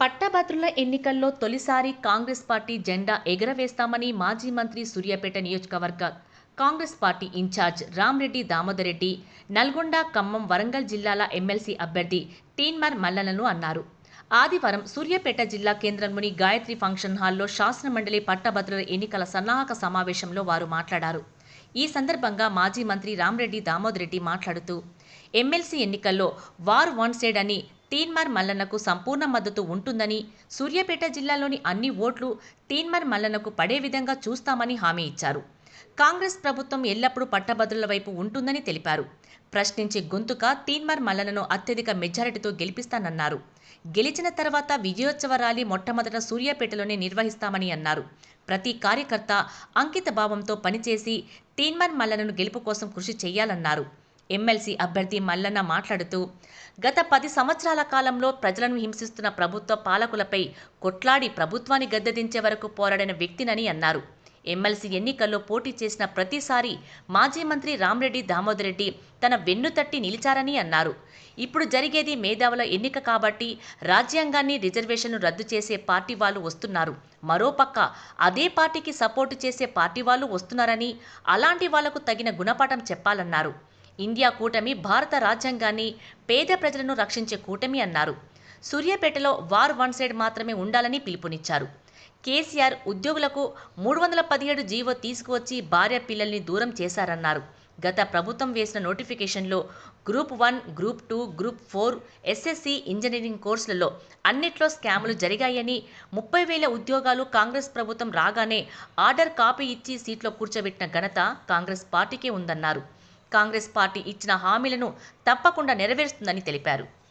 పట్టభద్రుల ఎన్నికల్లో తొలిసారి కాంగ్రెస్ పార్టీ జెండా ఎగరవేస్తామని మాజీ మంత్రి సూర్యాపేట నియోజకవర్గ కాంగ్రెస్ పార్టీ ఇన్ఛార్జ్ రామ్రెడ్డి దామోదరెడ్డి నల్గొండ ఖమ్మం వరంగల్ జిల్లాల ఎమ్మెల్సీ అభ్యర్థి టీన్మర్ మల్లలను అన్నారు. ఆదివారం సూర్యాపేట జిల్లా కేంద్రంలోని గాయత్రి ఫంక్షన్ హాల్లో శాసనమండలి పట్టభద్రుల ఎన్నికల సన్నాహక సమావేశంలో వారు మాట్లాడారు. ఈ సందర్భంగా మాజీ మంత్రి రామ్రెడ్డి దామోదరెడ్డి మాట్లాడుతూ ఎమ్మెల్సీ ఎన్నికల్లో వార్ వన్ సైడ్ అని తీన్మార్ మల్లన్నకు సంపూర్ణ మద్దతు ఉంటుందని సూర్యాపేట జిల్లాలోని అన్ని ఓట్లు తీన్మార్ మల్లన్నకు పడే విధంగా చూస్తామని హామీ ఇచ్చారు. కాంగ్రెస్ ప్రభుత్వం ఎల్లప్పుడూ పట్టభద్రుల వైపు ఉంటుందని తెలిపారు. ప్రశ్నించే గొంతుక తీన్మార్ మల్లన్నను అత్యధిక మెజారిటీతో గెలిపిస్తానన్నారు. గెలిచిన తర్వాత విజయోత్సవ ర్యాలీ మొట్టమొదట సూర్యాపేటలోనే నిర్వహిస్తామని అన్నారు. ప్రతి కార్యకర్త అంకిత భావంతో పనిచేసి తీన్మార్ మల్లన్నను గెలుపు కోసం కృషి చేయాలన్నారు. ఎమ్మెల్సీ అభ్యర్థి మల్లన్న మాట్లాడుతూ గత పది సంవత్సరాల కాలంలో ప్రజలను హింసిస్తున్న ప్రభుత్వ పాలకులపై కొట్లాడి ప్రభుత్వాన్ని గద్దెదించే వరకు పోరాడిన వ్యక్తినని అన్నారు. ఎమ్మెల్సీ ఎన్నికల్లో పోటీ చేసిన ప్రతిసారి మాజీ మంత్రి రామ్రెడ్డి దామోదరెడ్డి తన వెన్ను తట్టి నిలిచారని అన్నారు. ఇప్పుడు జరిగేది మేధావుల ఎన్నిక కాబట్టి రాజ్యాంగాన్ని రిజర్వేషన్ను రద్దు చేసే పార్టీ వాళ్ళు వస్తున్నారు. మరోపక్క అదే పార్టీకి సపోర్టు చేసే పార్టీ వాళ్ళు వస్తున్నారని అలాంటి వాళ్ళకు తగిన గుణపాఠం చెప్పాలన్నారు. ఇండియా కూటమి భారత రాజ్యాంగాన్ని పేద ప్రజలను రక్షించే కూటమి అన్నారు. సూర్యాపేటలో వార్ వన్ సైడ్ మాత్రమే ఉండాలని పిలుపునిచ్చారు. కేసీఆర్ ఉద్యోగులకు మూడు వందల పదిహేడు జీవో తీసుకువచ్చి భార్య పిల్లల్ని దూరం చేశారన్నారు. గత ప్రభుత్వం వేసిన నోటిఫికేషన్లో group one group two group four SSC engineering కోర్సులలో అన్నిట్లో స్కాములు జరిగాయని ముప్పై వేల ఉద్యోగాలు కాంగ్రెస్ ప్రభుత్వం రాగానే ఆర్డర్ కాపీ ఇచ్చి సీట్లో కూర్చోబెట్టిన ఘనత కాంగ్రెస్ పార్టీకే ఉందన్నారు. కాంగ్రెస్ పార్టీ ఇచ్చిన హామీలను తప్పకుండా నెరవేరుస్తుందని తెలిపారు.